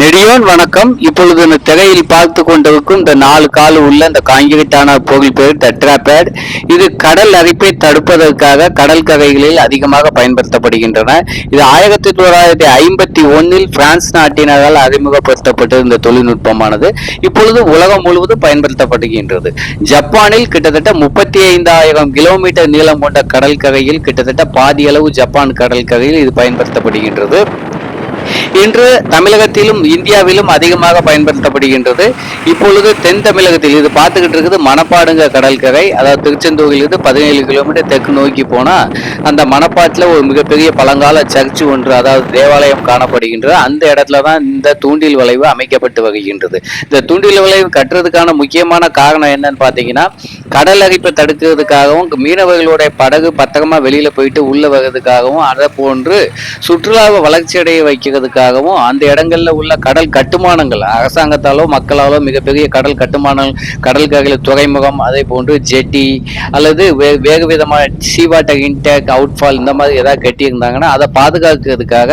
நெடியோன் வணக்கம். இப்பொழுது இந்த திரையில் பார்த்து கொண்டிருக்கும் இந்த நாலு கால் உள்ள இந்த காங்கிரீட்டான பொருள் பேர் டெட்ராபேட் இது கடல் அரிப்பை தடுப்பதற்காக கடல் கரைகளில் அதிகமாக பயன்படுத்தப்படுகின்றன. இது ஆயிரத்தி தொள்ளாயிரத்தி ஐம்பத்தி ஒன்னில் பிரான்ஸ் நாட்டினரால் அறிமுகப்படுத்தப்பட்ட இந்த தொழில்நுட்பமானது. இப்பொழுது உலகம் முழுவதும் பயன்படுத்தப்படுகின்றது. ஜப்பானில் கிட்டத்தட்ட முப்பத்தி ஐந்தாயிரம் கிலோமீட்டர் நீளம் கொண்ட கடல் கரையில் கிட்டத்தட்ட பாதி அளவு ஜப்பான் கடல் கரையில் இது பயன்படுத்தப்படுகின்றது. இன்று தமிழகத்திலும் இந்தியாவிலும் அதிகமாக பயன்படுத்தப்படுகின்றது. இப்பொழுது தென் தமிழகத்தில் இது பார்த்துக்கிட்டு இருக்குது மணப்பாடுங்க கடற்கரை அதாவது திருச்செந்தூரிலிருந்து பதினேழு கிலோமீட்டர் தெற்கு நோக்கி போனால் அந்த மணப்பாட்டில் ஒரு மிகப்பெரிய பழங்கால சர்ச்சு ஒன்று அதாவது தேவாலயம் காணப்படுகின்றது. அந்த இடத்துல தான் இந்த தூண்டில் வளைவு அமைக்கப்பட்டு வருகின்றது. இந்த தூண்டில் வளைவு கட்டுறதுக்கான முக்கியமான காரணம் என்னன்னு பார்த்தீங்கன்னா கடல் அரிப்பை தடுக்கிறதுக்காகவும் மீனவர்களுடைய படகு பத்திரமா வெளியில் போயிட்டு உள்ள வர்றதுக்காகவும் அதை போன்று சுற்றுலாவை வளர்ச்சியடைய வைக்கிறதுக்காக இருப்பதாகவும் அந்த இடங்களில் உள்ள கடல் கட்டுமானங்கள் அரசாங்கத்தாலோ மக்களாலோ மிகப்பெரிய கடல் கட்டுமானம் கடல் துறைமுகம் அதே போன்று ஜெட்டி அல்லது வே- வேக விதமான சீவாட்டர் இன்டேக் அவுட்ஃபால் இந்த மாதிரி ஏதாவது கட்டியிருந்தாங்கன்னா அதை பாதுகாக்கிறதுக்காக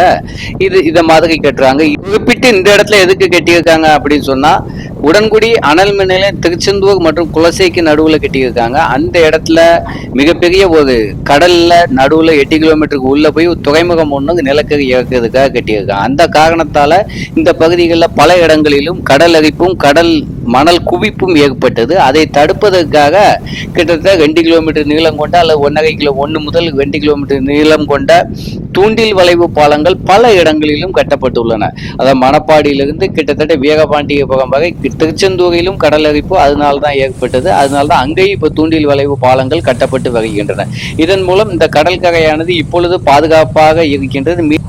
இது இதை மாதிரி கட்டுறாங்க. குறிப்பிட்டு இந்த இடத்துல எதுக்கு கட்டியிருக்காங்க அப்படின்னு சொன்னால் உடன்குடி அனல் மின் நிலையம் திருச்செந்தூர் மற்றும் குலசைக்கு நடுவில் கட்டியிருக்காங்க. அந்த இடத்துல மிகப்பெரிய ஒரு கடல்ல நடுவில் எட்டு கிலோமீட்டருக்கு உள்ள போய் துறைமுகம் ஒன்று நிலக்கரி இறக்குறதுக்காக கட்டியிருக்காங்க. அந்த காரணத்தால இந்த பகுதிகளில் பல இடங்களிலும் கடல் அரிப்பும் கடல் மணல் குவிப்பும் ஏற்பட்டது. அதை தடுப்பதற்காக கிட்டத்தட்ட ரெண்டு கிலோமீட்டர் நீளம் கொண்ட அல்லது ஒன்றரை கிலோ ஒன்று முதல் ரெண்டு கிலோமீட்டர் நீளம் கொண்ட தூண்டில் வளைவு பாலங்கள் பல இடங்களிலும் கட்டப்பட்டுள்ளன. அதாவது மணப்பாடியிலிருந்து கிட்டத்தட்ட வீரபாண்டியபுரம் வரை கி- திருச்செந்தூரிலும் கடல் அரிப்பு அதனால தான் ஏற்பட்டது. அதனால தான் அங்கேயும் இப்போ தூண்டில் வளைவு பாலங்கள் கட்டப்பட்டு வருகின்றன. இதன் மூலம் இந்த கடல் கரையானது இப்பொழுது பாதுகாப்பாக இருக்கின்றது. மீ-